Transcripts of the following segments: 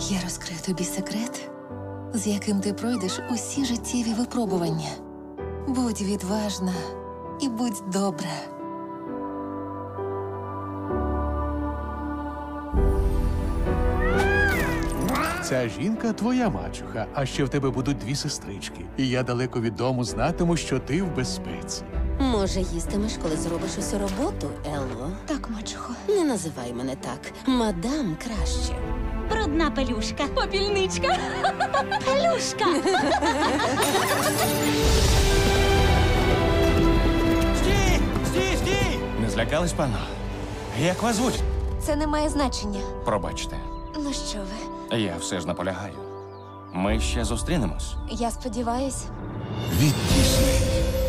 Я розкрию тобі секрет, з яким ти пройдеш усі життєві випробування. Будь відважна і будь добра. Ця жінка твоя мачуха, а ще в тебе будуть дві сестрички. І я далеко від дому знатиму, що ти в безпеці. Може, їстимеш, коли зробиш усю роботу, Елло? Так, мачухо. Не називай мене так. Мадам краще. Брудна пелюшка. Попільничка. Пелюшка. Стій! Стій, стій! Не злякались, пано? Як вас звуть? Це не має значення. Пробачте, Ну що ви? я все ж наполягаю. Ми ще зустрінемось. Я сподіваюсь. Від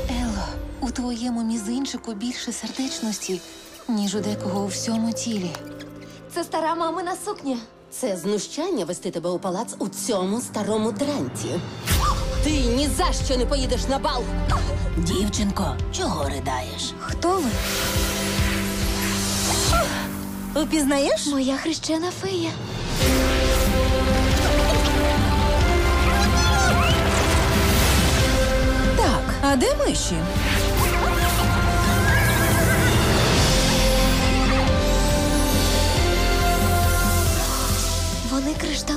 Ело, у твоєму мізинчику більше сердечності, ніж у декого у всьому тілі. Це стара мамина сукня. Це знущання вести тебе у палац у цьому старому дранті. Ти ні за що не поїдеш на бал. Дівчинко, чого ридаєш? Хто ви? Упізнаєш? Моя хрещена фея. Так. А де миші?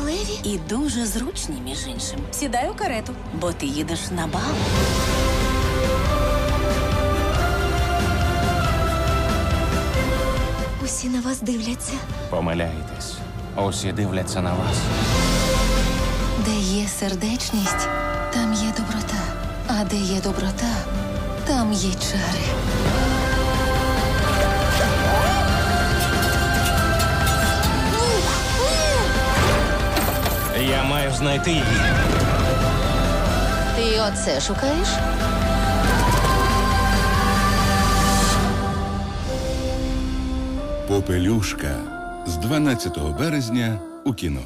Кришталеві. І дуже зручні, між іншим. Сідай у карету, бо ти їдеш на бал. Усі на вас дивляться. Помиляєтесь. Усі дивляться на вас. Де є сердечність, там є доброта. А де є доброта, там є чари. Маю знайти її. Ти оце шукаєш? Попелюшка з 12 березня у кіно.